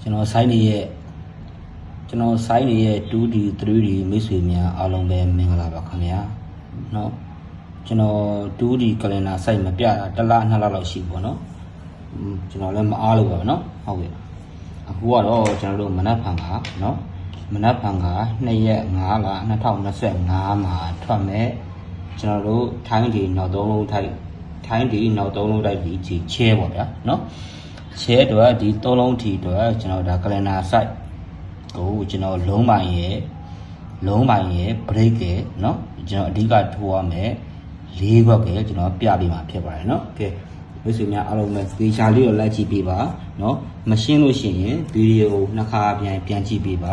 ကျွန်တော်ဆိုင်းနေရဲ့ကျွန်တော်ဆိုင်းနေရဲ့ 2D 3D မိတ်ဆွေများအားလုံးပဲမင်္ဂလာပါခင်ဗျာเนาะကျွန်တော် 2D ကလင်နာ site မပြတာတစ်လနှစ်လလောက်ရှိပေါ့နော်อืมကျွန်တော်လည်းမအားလို့ပါပဲเนาะဟုတ်ကဲ့အခုကတော့ကျွန်တော်တို့မနက်ဖြန်ကเนาะမနက်ဖြန်က2ရက်5လ2025မှာထွက်မဲ့ကျွန်တော်တို့ထိုင်းဒီနောက်သုံးလုံးထိုက်ထိုင်းဒီနောက်သုံးလုံးတိုက်ဒီချီချဲပေါ့ဗျာเนาะ ချဲအတွက်ဒီသုံးလုံးထီအတွက်ကျွန်တော်ဒါကလန်ဒါ site ကိုကျွန်တော်လုံးပိုင်ရဲ့လုံးပိုင်ရဲ့ break ရဲ့เนาะကျွန်တော်အဓိကထိုးရမယ်၄ခွက်ကကျွန်တော်ပြပေးမှာဖြစ်ပါတယ်เนาะကဲမိတ်ဆွေများအားလုံးပဲသေချာလေးကိုလိုက်ကြည့်ပေးပါเนาะမရှင်းလို့ရှိရင်ဗီဒီယိုကိုနှစ်ခါပြန်ပြန်ကြည့်ပေးပါ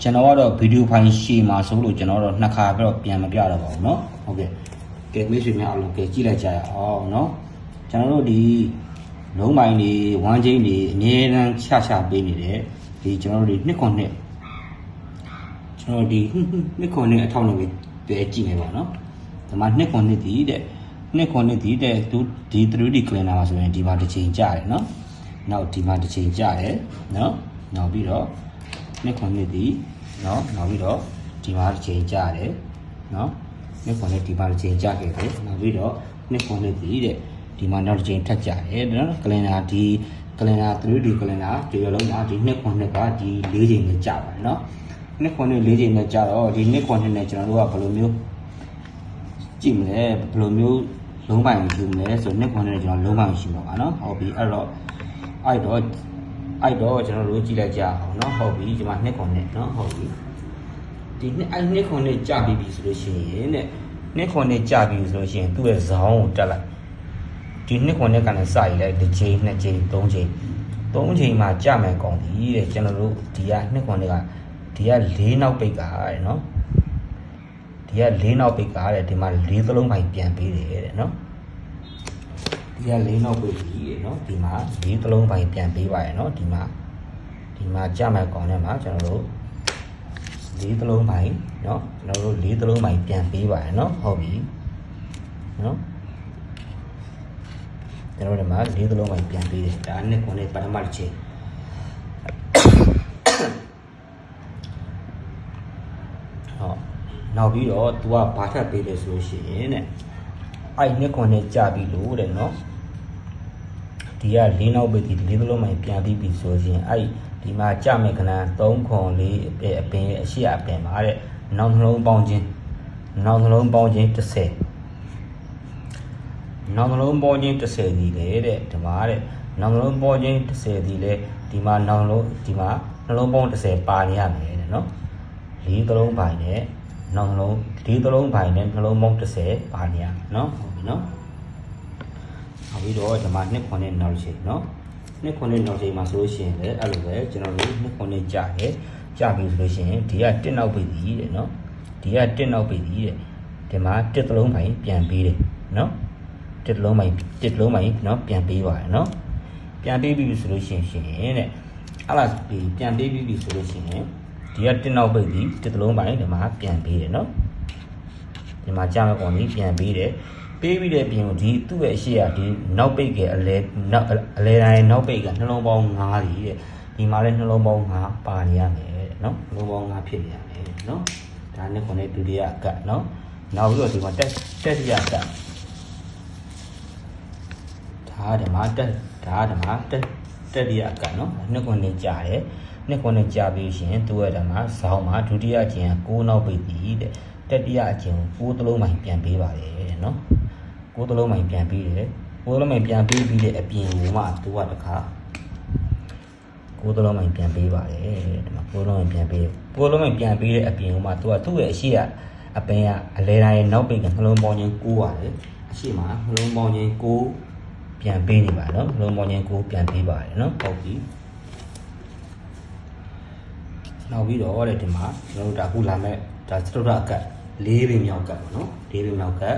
ကျွန်တော်ကတော့ဗီဒီယိုဖိုင်ရှည်မှာဆိုလို့ကျွန်တော်တော့နှစ်ခါပြတော့ပြန်မပြတော့ပါဘူးเนาะဟုတ်ကဲ့ကဲမိတ်ဆွေများအားလုံးကဲကြည့်လိုက်ကြရအောင်เนาะကျွန်တော်တို့ဒီ လုံးပိုင်းတွေဝမ်းချင်းတွေအငြင်းတန်းချချပေးနေတဲ့ဒီကျွန်တော်တို့ဒီနှစ်ခွန်နှစ်ကျွန်တော်ဒီနှစ်ခွန်နှစ်အထောက်နဲ့ပဲကြည့်နေပါတော့ဒီမှာနှစ်ခွန်နှစ်ဒီတဲ့နှစ်ခွန်နှစ်ဒီတဲ့သူဒီ 3D cleaner မှာဆိုရင်ဒီမှာတစ်ချိန်ကြာတယ်နော်နောက်ဒီမှာတစ်ချိန်ကြာတယ်နော်နောက်ပြီးတော့နှစ်ခွန်နှစ်ဒီနော်နောက်ပြီးတော့ဒီမှာတစ်ချိန်ကြာတယ်နော်နှစ်ခွန်နှစ်ဒီမှာတစ်ချိန်ကြာခဲ့တယ်နောက်ပြီးတော့နှစ်ခွန်နှစ်ဒီတဲ့ ဒီမှာနောက်တစ်ချိန်ထပ်ကြတယ်နော်ကလင်နာဒီကလင်နာ 3D ကလင်နာဒီလိုလုံးကဒီနှစ်ခွန်နှစ်ကဒီ၄ချိန်နဲ့ကြာပါတယ်နော်နှစ်ခွန်နှစ်၄ချိန်နဲ့ကြာတော့ဒီနှစ်ခွန်နှစ်နဲ့ကျွန်တော်တို့ကဘယ်လိုမျိုးကြည့်မလဲဘယ်လိုမျိုးလုံးပိုင်ယူမလဲဆိုနှစ်ခွန်နှစ်နဲ့ကျွန်တော်လုံးပိုင်ရှိမှာပါနော်ဟုတ်ပြီအဲ့တော့အဲ့တော့အဲ့တော့ကျွန်တော်တို့ကြည့်လိုက်ကြအောင်နော်ဟုတ်ပြီဒီမှာနှစ်ခွန်နှစ်နော်ဟုတ်ပြီဒီနှစ်အဲ့နှစ်ခွန်နှစ်ကြာပြီပြီဆိုလို့ရှိရင်တဲ့နှစ်ခွန်နှစ်ကြာပြီဆိုလို့ရှိရင်သူ့ရဲ့ဇောင်းကိုတက်လိုက် ဒီနှစ်ခွန်နှစ်ကလည်းစရည်လိုက်တစ်ချိန်နှစ်ချိန်သုံးချိန်သုံးချိန်မှာကြမယ်ကောင်းပြီတဲ့ကျွန်တော်တို့ဒီကနှစ်ခွန်နှစ်ကဒီက၄နောက်ပိတ်ကတဲ့နော်ဒီက၄နောက်ပိတ်ကတဲ့ဒီမှာ၄သလုံးပိုင်ပြန်ပေးတယ်တဲ့နော်ဒီက၄နောက်ပိတ်ပြီတဲ့နော်ဒီမှာ၄သလုံးပိုင်ပြန်ပေးပါရဲ့နော်ဒီမှာဒီမှာကြမယ်ကောင်းတဲ့မှာကျွန်တော်တို့၄သလုံးပိုင်နော်ကျွန်တော်တို့၄သလုံးပိုင်ပြန်ပေးပါရဲ့နော်ဟုတ်ပြီနော် ကျွန်တော်တို့ဒီမှာလေးသလုံးပိုင်းပြန်ပေးတယ်ဒါနဲ့ခုနဲ့ပထမတစ်ချိန်ဟောနောက်ပြီးတော့ तू ကဘာထပ်ပေးလဲဆိုလို့ရှိရင်တဲ့အဲ့နှစ်ခုနဲ့ကြာပြီလို့တဲ့နော်ဒီကလေးနောက်ပိတ်ဒီလေးသလုံးပိုင်းပြန်ပြီးပြီဆိုရင်အဲ့ဒီမှာကြာမဲ့ခဏ3ခွန်လေးအပင်အပင်ရဲ့အရှိအပင်ပါတဲ့နောက်နှလုံးပေါင်းခြင်းနောက်နှလုံးပေါင်းခြင်း30 နောက်နှလုံးပေါ်ခြင်း30ဒီလေတဲ့ဒီမှာတဲ့နောက်နှလုံးပေါ်ခြင်း30ဒီလေဒီမှာနောက်နှလုံးဒီမှာနှလုံးပေါင်း30ပါနေရမယ်တဲ့နော်လေးသလုံးပိုင်းနဲ့နောက်နှလုံးလေးသလုံးပိုင်းနဲ့နှလုံးပေါင်း30ပါနေရမယ်နော်ဟုတ်ပြီနော်နောက်ပြီးတော့ဒီမှာနှစ်ခွန်နဲ့နောက်ချိန်နော်နှစ်ခွန်နဲ့နောက်ချိန်မှာဆိုလို့ရှိရင်လည်းအဲ့လိုပဲကျွန်တော်တို့နှစ်ခွန်နဲ့ကြာတယ်ကြာပြီဆိုလို့ရှိရင်ဒီကတစ်နောက်ပြီတဲ့နော်ဒီကတစ်နောက်ပြီတဲ့ဒီမှာတစ်သလုံးပိုင်းပြန်ပေးတယ်နော် တစ်လုံးမိုင်တစ်လုံးမိုင်เนาะပြန်ပေးပါရယ်เนาะပြန်ပေးပြီဆိုလို့ရှိရင်ရှင်တဲ့အဲ့လားဒီပြန်ပေးပြီဆိုလို့ရှိရင်ဒီကတစ်နောက်ပိတ်ဒီတစ်လုံးမိုင်ဒီမှာပြန်ပေးတယ်เนาะဒီမှာကြာမဲ့ကောင်ကြီးပြန်ပေးတယ်ပေးပြီးတဲ့ပြင်ကိုဒီသူ့ရဲ့အရှိရဒီနောက်ပိတ်ကအလဲနောက်အလဲတိုင်းနောက်ပိတ်ကနှလုံးပေါင်း9ကြီးတဲ့ဒီမှာလည်းနှလုံးပေါင်း9ပါနေရမယ်တဲ့เนาะနှလုံးပေါင်း9ဖြစ်နေရမယ်เนาะဒါနဲ့ခုနဲ့ဒုတိယအကတ်เนาะနောက်ပြီးတော့ဒီမှာတက်တက်တိယအကတ် ဒါဓမ္မတက်ဒါဓမ္မတက်တက်ရအကနော်နှစ်ခွန်းနဲ့ကြာတယ်နှစ်ခွန်းနဲ့ကြာပြီးရှင်သူ့ရဲ့ဓမ္မဇောင်းမှာဒုတိယအကျင့်က6နောက်ပိတ်ပြီတဲ့တတိယအကျင့်ကို6သလုံးမှပြန်ပေးပါတယ်တဲ့နော်6သလုံးမှပြန်ပေးတယ်6သလုံးမှပြန်ပေးပြီးတဲ့အပြင်ကိုမှသူကတခါ6သလုံးမှပြန်ပေးပါတယ်တဲ့ဒီမှာ6သလုံးမှပြန်ပေး6သလုံးမှပြန်ပေးတဲ့အပြင်ကိုမှသူကသူ့ရဲ့အရှိရအပင်ကအလဲတိုင်းရဲ့နောက်ပိတ်ကနှလုံးပေါင်းခြင်း6ပါတယ်အရှိမနှလုံးပေါင်းခြင်း6 ပြန်ပေးနေပါနော်လုံးမောင်ချင်းကိုပြန်ပေးပါတယ်နော်ဟုတ်ပြီနောက်ပြီးတော့တဲ့ဒီမှာကျွန်တော်တို့ဒါခုလာမဲ့ဒါစတုဒ္ဒကတ်၄ပင်မြောက်ကတ်ပေါ့နော်၄ပင်မြောက်ကတ်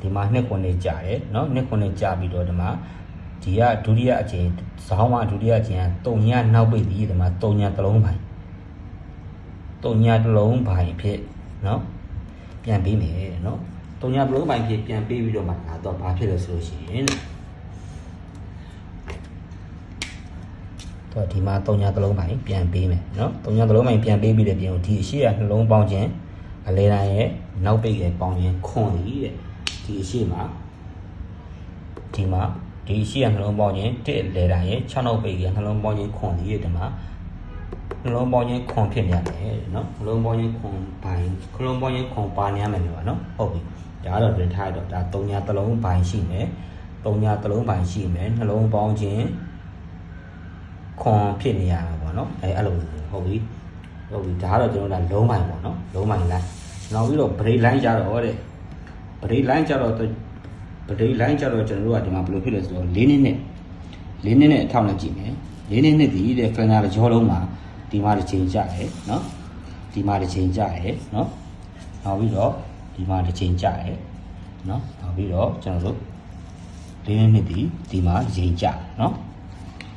ဒီမှာနှစ်ခွန်းနေကြာတယ်နော်နှစ်ခွန်းနေကြာပြီးတော့ဒီမှာဒီကဒုတိယအချိန်ဇောင်းမှာဒုတိယအချိန်ကတုံညနောက်ပိတ်ပြီးဒီမှာတုံညတစ်လုံးပိုင်းတုံညတစ်လုံးပိုင်းဖြစ်နော်ပြန်ပေးမယ်နော်တုံညတစ်လုံးပိုင်းဖြစ်ပြန်ပေးပြီးတော့မှဒါတော့ဘာဖြစ်လဲဆိုလို့ရှိရင် တော့ဒီမှာ3ညာသလုံးပိုင်းပြန်ပေးမယ်နော်3ညာသလုံးပိုင်းပြန်ပေးပြီးတဲ့ပြင်ကိုဒီအရှိရနှလုံးပေါင်းခြင်းအလဲတိုင်းရဲ့နောက်ပိတ်ရဲ့ပေါင်းခြင်းခွန်သည်တဲ့ဒီအရှိမှာဒီမှာဒီအရှိရနှလုံးပေါင်းခြင်းတစ်လဲတိုင်းရဲ့6နောက်ပိတ်ရဲ့နှလုံးပေါင်းခြင်းခွန်သည်တဲ့ဒီမှာနှလုံးပေါင်းခြင်းခွန်ဖြစ်နေရတယ်နော်နှလုံးပေါင်းခြင်းခွန်ပိုင်းနှလုံးပေါင်းခြင်းခွန်ပါနေရမယ်လို့ပါနော်ဟုတ်ပြီဒါကတော့ပြင်ထားရတော့ဒါ3ညာသလုံးပိုင်းရှိမယ်3ညာသလုံးပိုင်းရှိမယ်နှလုံးပေါင်းခြင်း ခွန်ဖြစ်နေရတာပေါ့နော်အဲအဲ့လိုဟုတ်ပြီဟုတ်ပြီဒါကတော့ကျွန်တော်တို့ကလုံးပိုင်းပေါ့နော်လုံးပိုင်း line နောက်ပြီးတော့ break line ကြတော့တဲ့ break line ကြတော့ break line ကြတော့ကျွန်တော်တို့ကဒီမှာဘယ်လိုဖြစ်လဲဆိုတော့၄နှစ်နဲ့၄နှစ်နဲ့အထောက်နဲ့ကြည့်မယ်၄နှစ်နဲ့ဒီတဲ့ calendar ကြောလုံးမှာဒီမှာတစ်ချိန်ကြတယ်နော်ဒီမှာတစ်ချိန်ကြတယ်နော်နောက်ပြီးတော့ဒီမှာတစ်ချိန်ကြတယ်နော်နောက်ပြီးတော့ကျွန်တော်တို့၄နှစ်ဒီဒီမှာတစ်ချိန်ကြနော်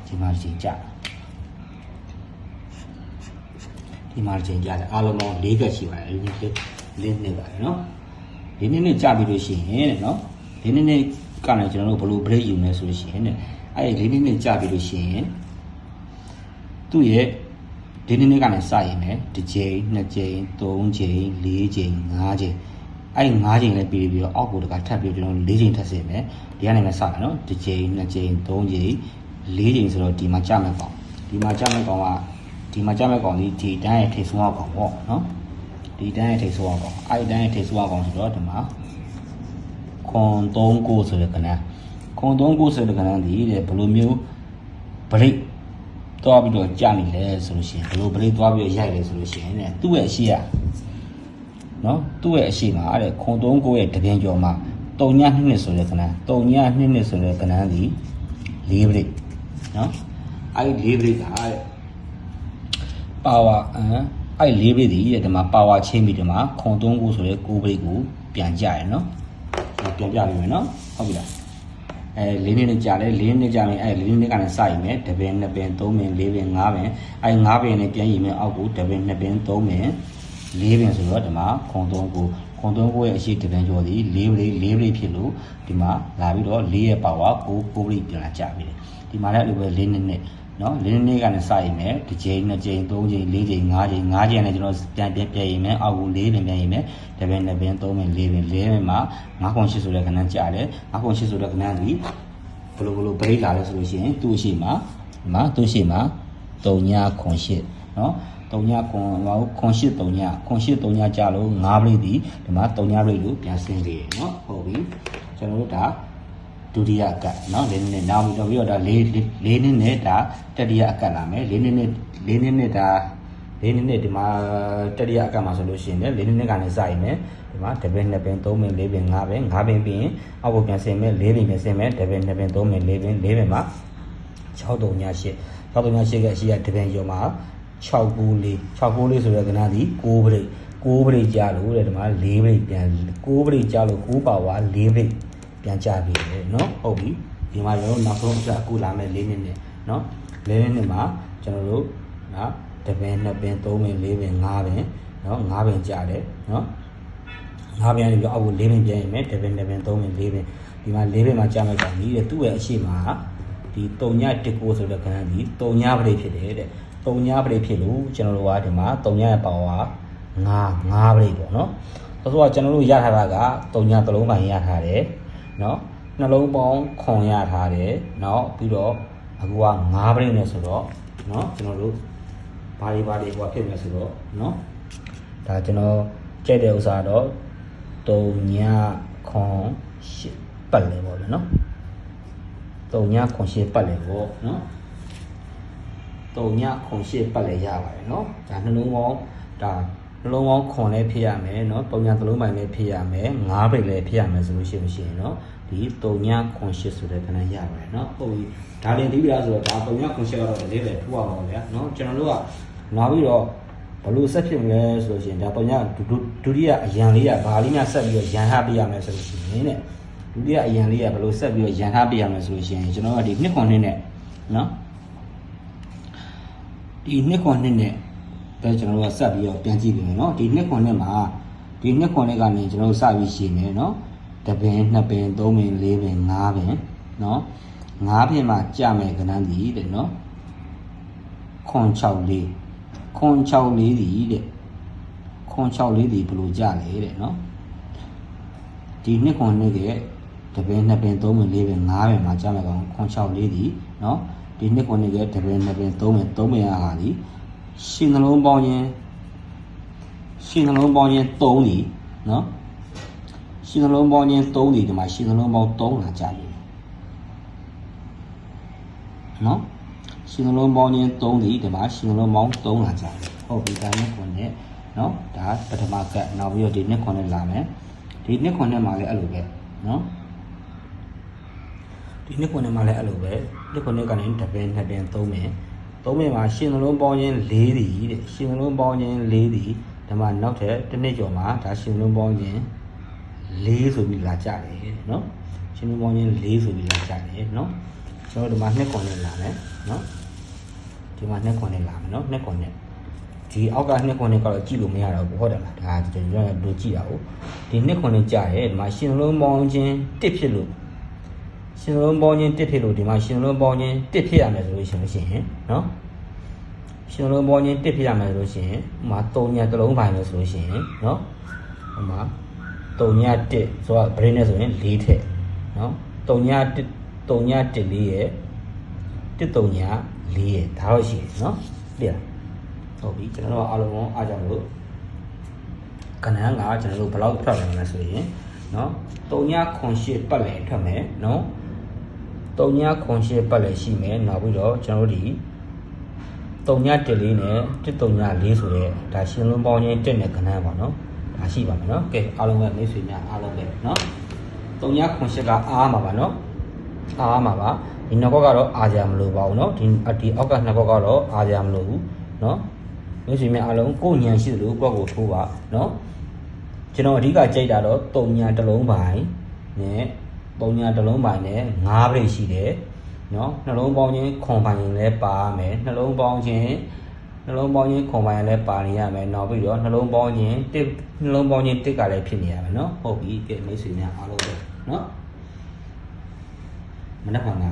ဒီမှာတစ်ချိန်ကြ ဒီမှာချိန်ကြတယ်အားလုံးပေါင်း၄ကက်ရှိပါတယ်ဒီနေ့လေးနှစ်ပါတယ်နော်ဒီနေ့နဲ့ကြာပြီလို့ရှိရင်တဲ့နော်ဒီနေ့နဲ့ကလည်းကျွန်တော်တို့ဘယ်လို break ယူမလဲဆိုလို့ရှိရင်တဲ့အဲ့ဒီဒီနေ့နဲ့ကြာပြီလို့ရှိရင်သူ့ရဲ့ဒီနေ့နဲ့ကလည်းစရင်လည်းတစ်ချိန်နှစ်ချိန်သုံးချိန်လေးချိန်ငါးချိန်အဲ့ဒီငါးချိန်လည်းပြီးပြီးတော့အောက်ကိုတကထပ်ပြီးကျွန်တော်လေးချိန်ထပ်စင်မယ်ဒီကနေလည်းစတယ်နော်တစ်ချိန်နှစ်ချိန်သုံးချိန်လေးချိန်ဆိုတော့ဒီမှာကြာမဲ့ကောင်ဒီမှာကြာမဲ့ကောင်က ဒီမှာကြားမဲ့ကောင်ဒီဒီတန်းရဲ့ထိတ်ဆုံးအောင်ကောင်ပေါ့နော်ဒီတန်းရဲ့ထိတ်ဆုံးအောင်ကောင်အဲ့ဒီတန်းရဲ့ထိတ်ဆုံးအောင်ကောင်ဆိုတော့ဒီမှာခွန်39ဆိုတဲ့ကဏ္ဍခွန်39ဆိုတဲ့ကဏ္ဍဒီတဲ့ဘယ်လိုမျိုး break သွားပြီးတော့ကြာနေလဲဆိုလို့ရှိရင်ဘယ်လို break သွားပြီးတော့ရိုက်လဲဆိုလို့ရှိရင်တဲ့သူ့ရဲ့အရှိရနော်သူ့ရဲ့အရှိမှာတဲ့ခွန်39ရဲ့တပြန်ကျော်မှာတုံညနှစ်နှစ်ဆိုတဲ့ကဏ္ဍတုံညနှစ်နှစ်ဆိုတဲ့ကဏ္ဍဒီ၄ break နော်အဲ့ဒီ၄ break ကတဲ့ ပါဝါအမ်အဲ့လေးဘိတ်ဒီတဲ့ဒီမှာပါဝါချင်းပြီးဒီမှာခွန်သုံးခုဆိုတဲ့ကိုးဘိတ်ကိုပြန်ကြရနော်ပြန်ပြပြီမယ်နော်ဟုတ်ပြီလားအဲလေးနှစ်နဲ့ကြာလဲလေးနှစ်ကြာရင်အဲလေးနှစ်ကလည်းစရင်မယ်တပင်နှစ်ပင်သုံးပင်လေးပင်ငါးပင်အဲငါးပင်နဲ့ပြန်ရင်မယ်အောက်ကိုတပင်နှစ်ပင်သုံးပင်လေးပင်ဆိုတော့ဒီမှာခွန်သုံးခုခွန်သုံးခုရဲ့အရှိတပင်ကျော်ဒီလေးဘိတ်လေးဘိတ်ဖြစ်လို့ဒီမှာလာပြီးတော့လေးရဲ့ပါဝါကိုကိုးဘိတ်ပြန်လာကြပြီဒီမှာလည်းအဲ့လိုပဲလေးနှစ်နဲ့ နော်လင်းနေကနေစရင်မယ်တစ်ချိန်နှစ်ချိန်သုံးချိန်လေးချိန်ငါးချိန်ငါးချိန်နဲ့ကျွန်တော်ပြန်ပြန်ပြန်ရင်မယ်အောက်ကိုလေးပင်ပြန်ရင်မယ်တစ်ပင်နှစ်ပင်သုံးပင်လေးပင်လေးပင်မှာငါးခွန်ရှစ်ဆိုတဲ့ခဏကြားတယ်ငါးခွန်ရှစ်ဆိုတဲ့ခဏကြီးဘလို့ဘလို့ပရိလာလဲဆိုလို့ရှိရင်သူ့ရှိမှာဒီမှာသူ့ရှိမှာတုံညာခွန်ရှစ်နော်တုံညာခွန်ဟောခွန်ရှစ်တုံညာခွန်ရှစ်တုံညာကြလို့ငါးပရိဒီဒီမှာတုံညာပရိလို့ပြန်ဆင်းပေးတယ်နော်ဟုတ်ပြီကျွန်တော်တို့ဒါ ဒုတိယအကတ်เนาะ၄နှစ်နဲ့နောက်ပြီးတော့ပြီးတော့ဒါ၄၄နှစ်နဲ့ဒါတတိယအကတ်လာမယ်၄နှစ်နဲ့၄နှစ်နဲ့ဒါ၄နှစ်နဲ့ဒီမှာတတိယအကတ်မှာဆိုလို့ရှိရင်လည်း၄နှစ်နဲ့ကနေစရင်မယ်ဒီမှာတပင်းနှစ်ပင်သုံးပင်လေးပင်ငါးပင်ငါးပင်ပြီးရင်အောက်ကိုပြန်ဆင်းမယ်၄ပင်ပြန်ဆင်းမယ်တပင်းနှစ်ပင်သုံးပင်လေးပင်လေးပင်မှာ6တုံညာ8 6တုံညာ8ကအရှိရတပင်ကျော်မှာ6ကူလေး6ကူလေးဆိုတဲ့ကဏ္ဍဒီ6ပရိတ်6ပရိတ်ကြာလို့တဲ့ဒီမှာ4ပရိတ်ပြန်6ပရိတ်ကြာလို့9ပါဝါ4ပရိတ် ပြန်ကြပြီနော်ဟုတ်ပြီဒီမှာကျွန်တော်နောက်ဆုံးအစအခုလာမဲ့၄မိနစ်နော်၄မိနစ်မှာကျွန်တော်တို့ကတပင်နှစ်ပင်သုံးပင်လေးပင်ငါးပင်နော်ငါးပင်ကြတယ်နော်ငါးပင်နေပြီးအောက်ကိုလေးပင်ပြန်ရင်မယ်တပင်နှစ်ပင်သုံးပင်လေးပင်ဒီမှာလေးပင်မှာကြမဲ့ကောင်ကြီးတဲ့သူ့ရဲ့အရှိမှာဒီတုံညတစ်ကိုဆိုတဲ့ခဏဒီတုံညပရိဖြစ်တယ်တဲ့တုံညပရိဖြစ်လို့ကျွန်တော်တို့ကဒီမှာတုံညရဲ့ပါဝါ9 9ပရိပေါ့နော်ဆိုတော့ကျွန်တော်တို့ရထားတာကတုံညသလုံးပိုင်းရထားတယ် เนาะနှလုံးပေါင်းခွန်ရထားတယ်เนาะပြီးတော့အခုက9ပြိနဲ့ဆိုတော့เนาะကျွန်တော်တို့ဘာတွေဘာတွေဟိုဖြစ်နေဆိုတော့เนาะဒါကျွန်တော်ကြိုက်တဲ့ဥစ္စာတော့တုံညခွန်ရှစ်ပတ်လေပေါ့လေเนาะတုံညခွန်ရှစ်ပတ်လေပေါ့เนาะတုံညခွန်ရှစ်ပတ်လေရပါတယ်เนาะဒါနှလုံးပေါင်းဒါ နှလုံးပေါင်းခွန်လည်းဖြစ်ရမယ်เนาะတုံညသလုံးပိုင်းလည်းဖြစ်ရမယ်ငါးပိတ်လည်းဖြစ်ရမယ်ဆိုလို့ရှိရင်เนาะ ဒီတုံညခွန်ရှစ်ဆိုတဲ့ခဏရပါတယ်เนาะဟုတ်ပြီဒါလည်းဒီပြလားဆိုတော့ဒါတုံညခွန်ရှစ်ကတော့ဒီလေးပဲထူအောင်ပါဗျာเนาะကျွန်တော်တို့ကနောက်ပြီးတော့ဘလို့ဆက်ဖြစ်မလဲဆိုလို့ရှိရင်ဒါတုံညဒုတိယအရန်လေးကဘာလေးများဆက်ပြီးတော့ရန်ထားပေးရမယ်ဆိုလို့ရှိရင်တဲ့ဒုတိယအရန်လေးကဘလို့ဆက်ပြီးတော့ရန်ထားပေးရမယ်ဆိုလို့ရှိရင်ကျွန်တော်ကဒီနှစ်ခွန်နှစ်နဲ့เนาะဒီနှစ်ခွန်နှစ်နဲ့ ပဲကျွန်တော်တို့ကဆက်ပြီးတော့ပြန်ကြည့်ပြီနော်ဒီနှစ်ခွန်နဲ့မှာဒီနှစ်ခွန်နဲ့ကနေကျွန်တော်တို့စပြီးရှင်းမယ်နော်တပင်နှစ်ပင်သုံးပင်လေးပင်ငါးပင်နော်ငါးပင်မှာကြမယ်ကဏ္ဍဒီတဲ့နော်ခွန်6လေးခွန်6လေးဒီတဲ့ခွန်6လေးဒီဘယ်လိုကြလဲတဲ့နော်ဒီနှစ်ခွန်နှစ်ကတပင်နှစ်ပင်သုံးပင်လေးပင်ငါးပင်မှာကြမယ်ကောင်ခွန်6လေးဒီနော်ဒီနှစ်ခွန်နှစ်ကတပင်နှစ်ပင်သုံးပင်သုံးပင်အားဟာဒီ ရှင်နှလုံးပေါင်းခြင်းရှင်နှလုံးပေါင်းခြင်း3ဒီနော်ရှင်နှလုံးပေါင်းချင်း3ဒီဒီမှာရှင်နှလုံးပေါင်း3လာကြပြီနော်ရှင်နှလုံးပေါင်းချင်း3ဒီဒီမှာရှင်နှလုံးပေါင်း3လာကြပြီဟုတ်ပြီဒါနဲ့ခွန်နဲ့နော်ဒါပထမကတ်နောက်ပြီးတော့ဒီနှစ်ခွန်နဲ့လာမယ်ဒီနှစ်ခွန်နဲ့မှာလည်းအဲ့လိုပဲနော်ဒီနှစ်ခွန်နဲ့မှာလည်းအဲ့လိုပဲနှစ်ခွန်နဲ့ကနေတစ်ပင်နှစ်ပင်သုံးပင် သုံးပင်မှာရှင်နှလုံးပေါင်းချင်း4ဒီတဲ့ရှင်နှလုံးပေါင်းချင်း4ဒီဒီမှာနောက်ထပ်တစ်နှစ်ကျော်မှာဒါရှင်နှလုံးပေါင်းချင်းလေးဆိုပြီးလာကြတယ်နော်ရှင်မမောင်းချင်းလေးဆိုပြီးလာကြတယ်နော်ကျွန်တော်ဒီမှာနှစ်ခွန်နဲ့လာမယ်နော်ဒီမှာနှစ်ခွန်နဲ့လာမယ်နော်နှစ်ခွန်နဲ့ဒီအောက်ကနှစ်ခွန်နဲ့ကတော့ကြည့်လို့မရတော့ဘူးဟုတ်တယ်လားဒါကျွန်တော်တို့ကြည့်တာဟုတ်ဒီနှစ်ခွန်နဲ့ကြာတယ်ဒီမှာရှင်လုံးပေါင်းချင်းတစ်ဖြစ်လို့ ရှင်လုံးပေါင်းချင်းတစ်ဖြစ်လို့ဒီမှာရှင်လုံးပေါင်းချင်းတစ်ဖြစ်ရမယ်ဆိုလို့ရှိရင်နော်ရှင်လုံးပေါင်းချင်းတစ်ဖြစ်ရမယ်ဆိုလို့ရှိရင်ဟိုမှာ၃ညတစ်လုံးပိုင်းလို့ဆိုလို့ရှိရင်နော်ဟိုမှာတုံည1ဆိုတော့ brain နဲ့ဆိုရင်4ထည့်နော်တုံည1တုံည1 4ရဲ့1တုံည4ရဲ့ဒါတော့ရှိတယ်နော်ပြည့်ဟုတ်ပြီကျွန်တော်တို့အားလုံးကိုအားကြောင့်လို့ကဏ္ဍကကျွန်တော်တို့ဘယ်လောက်ထွက်လာမလဲဆိုရင်နော်တုံညခွန်ရှစ်ပတ်လည်ထွက်မယ်နော် တုံညခွန်ရှစ်ပတ်လည်ရှိမယ်နောက်ပြီးတော့ကျွန်တော်တို့ဒီတုံည1လေးနဲ့1တုံည4ဆိုတဲ့ဒါရှင်းလုံးပေါင်းချင်း1နဲ့ကဏ္ဍပါနော်ဒါရှိပါမယ်နော်ကဲအားလုံးပဲမိတ်ဆွေများအားလုံးပဲနော်တုံညခွန်ရှစ်ကအားမှာပါနော်အားမှာပါဒီနှစ်ကောက်ကတော့အားကြမလို့ပါဘူးနော်ဒီဒီအောက်ကနှစ်ကောက်ကတော့အားကြမလို့ဘူးနော်မိတ်ဆွေများအားလုံးကိုယ်ဉာဏ်ရှိသလိုကိုယ့်ကိုထိုးပါနော်ကျွန်တော်အဓိကကြိတ်တာတော့တုံညာတစ်လုံးပိုင်းနဲ့ ပုံညာတစ်လုံးပိုင်းနဲ့၅ပြိတ်ရှိတယ်နော်နှလုံးပေါင်းခြင်းခွန်ပိုင်းရင်လည်းပါမယ်နှလုံးပေါင်းခြင်းနှလုံးပေါင်းခြင်းခွန်ပိုင်းလည်းပါနေရမယ်နောက်ပြီးတော့နှလုံးပေါင်းခြင်းတစ်နှလုံးပေါင်းခြင်းတစ်ကလည်းဖြစ်နေရမယ်နော်ဟုတ်ပြီကဲမိတ်ဆွေများအားလုံးပဲနော်မနက်ဖြန်က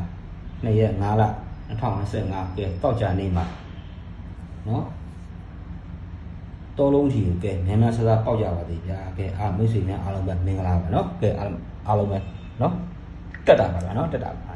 2ရက်5လ2025ကဲတောက်ကြနေမှာနော်တော်လုံးထီကိုကဲမြန်မြန်ဆဆပေါက်ကြပါသေးဗျာကဲအားမိတ်ဆွေများအားလုံးပဲမင်္ဂလာပါနော်ကဲအားလုံးအားလုံးပဲ နော်တက်တာပါဗျာနော်တက်တာပါ